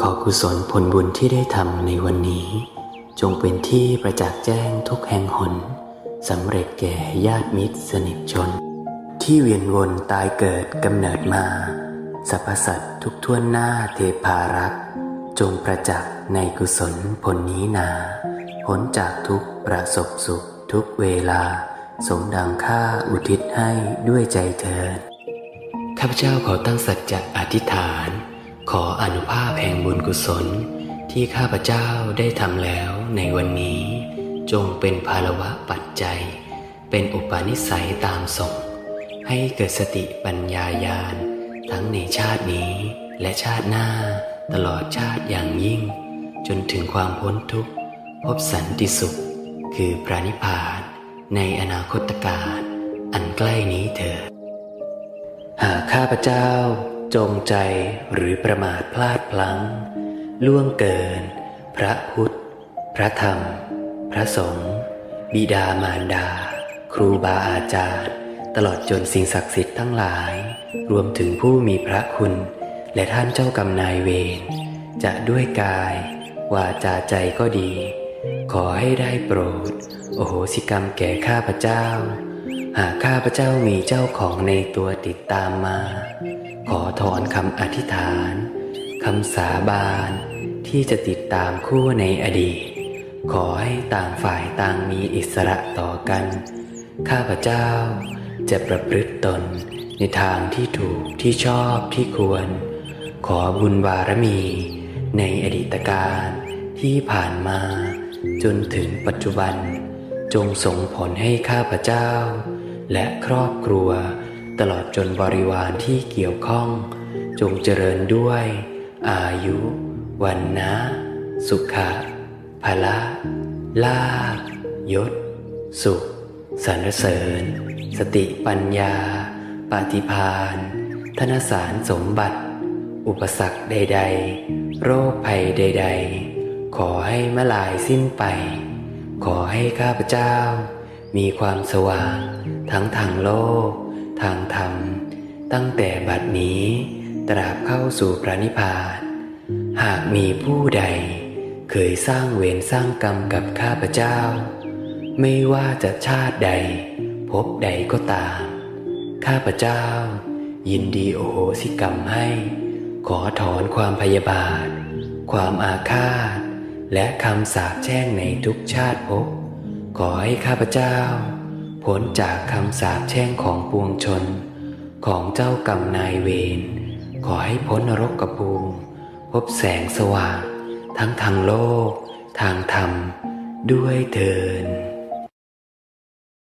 ขอกุศลผลบุญที่ได้ทำในวันนี้ จงเป็นที่ประจักษ์แจ้งทุกแห่งหนสำเร็จแก่ญาติมิตรสนิทชน ที่เวียนวนตายเกิดกำเนิดมาสรรพสัตว์ทุกท่วนหน้าเทพารักษ์จงประจักษ์ในกุศลผลนี้นาพ้นจากทุกประสบสุขทุกเวลา สมดังค่าอุทิศให้ด้วยใจเถิดข้าพเจ้าขอตั้งสัจจะอธิษฐาน ขออนุภาพแห่งบุญกุศลที่ข้าพเจ้าได้ทำแล้วในวันนี้ จงเป็นภาลวะปัจจัย เป็นอุปนิสัยตามส่ง ให้เกิดสติปัญญายาณทั้งในชาตินี้และชาติหน้าตลอดชาติอย่างยิ่ง จนถึงความพ้นทุกข์พบสันติสุข คือพระนิพพานในอนาคตการอันใกล้นี้เถิดหากข้าพเจ้า จงใจหรือประมาทพลาดพลั้ง ล่วงเกิน พระพุทธ พระธรรม พระสงฆ์บิดามารดา ครูบาอาจารย์ ตลอดจนสิ่งศักดิ์สิทธิ์ทั้งหลาย รวมถึงผู้มีพระคุณ และท่านเจ้ากรรมนายเวรจะด้วยกาย วาจาใจก็ดี ขอให้ได้โปรด โอโหสิกรรมแก่ข้าพเจ้า หากข้าพเจ้ามีเจ้าของในตัวติดตามมา ขอถอนคำอธิษฐานคำสาบานที่จะติดตามคู่ในอดีต ขอให้ต่างฝ่ายต่างมีอิสระต่อกัน ข้าพเจ้าจะประพฤติตนในทางที่ถูกที่ชอบที่ควร ขอบุญบารมี ในอดีตการที่ผ่านมา จนถึงปัจจุบัน จงส่งผลให้ข้าพเจ้า และครอบครัว ตลอดจนบริวารที่เกี่ยวข้อง จงเจริญด้วย อายุ วันนะสุขะพละลาภยศ สุขสรรเสริญ สติปัญญา ปฏิพานธนสารสมบัติ อุปสรรคใด ๆ โรคภัยใด ๆ ขอให้มลายสิ้นไป ขอให้ข้าพเจ้า มีความสว่างทั้งทางโลก ทางธรรม ตั้งแต่บัดนี้ ตราบเข้าสู่พระนิพพาน หากมีผู้ใด เคยสร้างเวรสร้างกรรมกับข้าพเจ้า ไม่ว่าจะชาติใด พบใดก็ตาม ข้าพเจ้า ยินดีโอโหสิกรรมให้ ขอถอนความพยาบาท ความอาฆาต และคำสาปแช่งในทุกชาติภพขอให้ข้าพเจ้า พ้นจากคำสาปแช่งของปวงชน ของเจ้ากรรมนายเวร ขอให้พ้นนรกกระภูมิพบแสงสว่าง ทั้งทางโลก ทางธรรม ด้วยเถิน